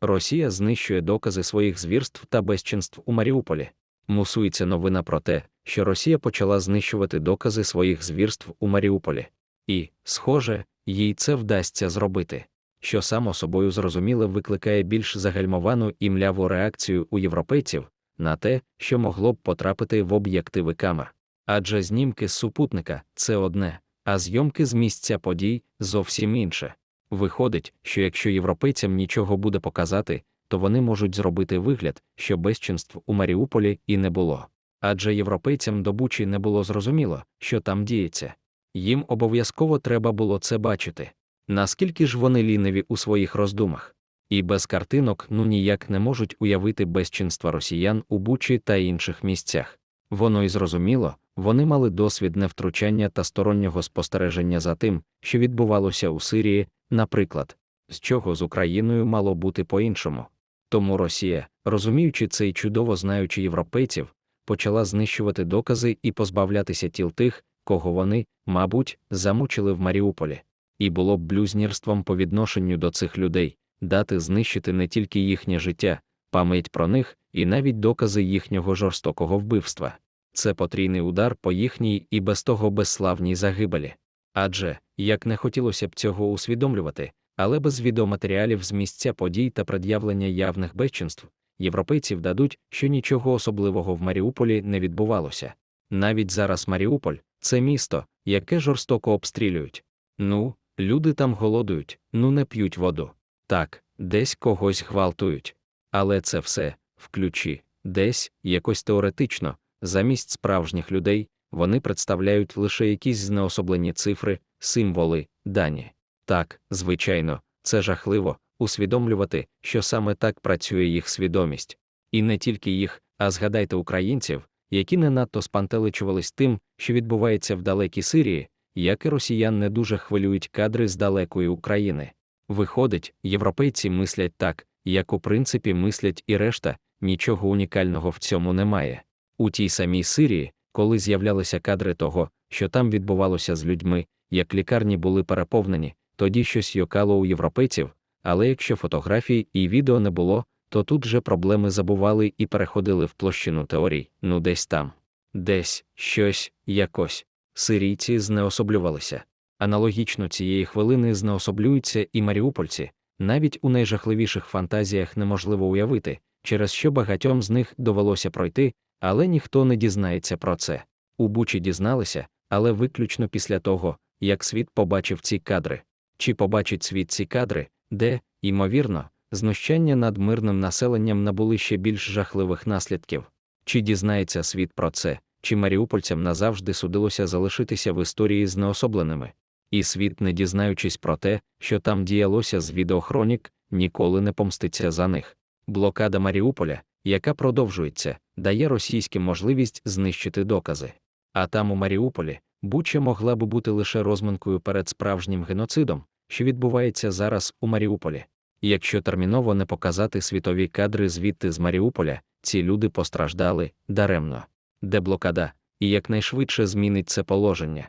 Росія знищує докази своїх звірств та безчинств у Маріуполі. Мусується новина про те, що Росія почала знищувати докази своїх звірств у Маріуполі. І, схоже, їй це вдасться зробити. Що само собою зрозуміле викликає більш загальмовану і мляву реакцію у європейців на те, що могло б потрапити в об'єктиви камер. Адже знімки з супутника це одне, а зйомки з місця подій зовсім інше. Виходить, що якщо європейцям нічого буде показати, то вони можуть зробити вигляд, що безчинств у Маріуполі і не було. Адже європейцям до Бучі не було зрозуміло, що там діється. Їм обов'язково треба було це бачити. Наскільки ж вони ліниві у своїх роздумах, і без картинок ну ніяк не можуть уявити безчинства росіян у Бучі та інших місцях. Воно й зрозуміло, вони мали досвід невтручання та стороннього спостереження за тим, що відбувалося у Сирії, наприклад, з чого з Україною мало бути по-іншому. Тому Росія, розуміючи це і чудово знаючи європейців, почала знищувати докази і позбавлятися тіл тих, кого вони, мабуть, замучили в Маріуполі. І було б блюзнірством по відношенню до цих людей дати знищити не тільки їхнє життя, пам'ять про них і навіть докази їхнього жорстокого вбивства. Це потрійний удар по їхній і без того безславній загибелі. Адже, як не хотілося б цього усвідомлювати, але без відеоматеріалів з місця подій та пред'явлення явних безчинств, європейців дадуть, що нічого особливого в Маріуполі не відбувалося. Навіть зараз Маріуполь це місто, яке жорстоко обстрілюють. Ну, люди там голодують, ну не п'ють воду. Так, десь когось гвалтують. Але це все, в ключі, десь, якось теоретично, замість справжніх людей, вони представляють лише якісь знеособлені цифри, символи, дані. Так, звичайно, це жахливо усвідомлювати, що саме так працює їх свідомість. І не тільки їх, а згадайте українців, які не надто спантеличувались тим, що відбувається в далекій Сирії, як і росіян не дуже хвилюють кадри з далекої України. Виходить, європейці мислять так, як у принципі мислять і решта, нічого унікального в цьому немає. У тій самій Сирії, коли з'являлися кадри того, що там відбувалося з людьми, як лікарні були переповнені, тоді щось йокало у європейців, але якщо фотографій і відео не було, то тут же проблеми забували і переходили в площину теорій, ну десь там, десь, щось, якось. Сирійці знеособлювалися. Аналогічно цієї хвилини знеособлюються і маріупольці, навіть у найжахливіших фантазіях неможливо уявити, через що багатьом з них довелося пройти, але ніхто не дізнається про це. У Бучі дізналися, але виключно після того, як світ побачив ці кадри. Чи побачить світ ці кадри, де, ймовірно, знущання над мирним населенням набули ще більш жахливих наслідків? Чи дізнається світ про це, чи маріупольцям назавжди судилося залишитися в історії знеособленими? І світ, не дізнаючись про те, що там діялося з відеохронік, ніколи не помститься за них. Блокада Маріуполя, яка продовжується, дає російським можливість знищити докази. А там у Маріуполі Буча могла б бути лише розминкою перед справжнім геноцидом, що відбувається зараз у Маріуполі. Якщо терміново не показати світові кадри звідти з Маріуполя, ці люди постраждали даремно. Де блокада, і якнайшвидше змінить це положення.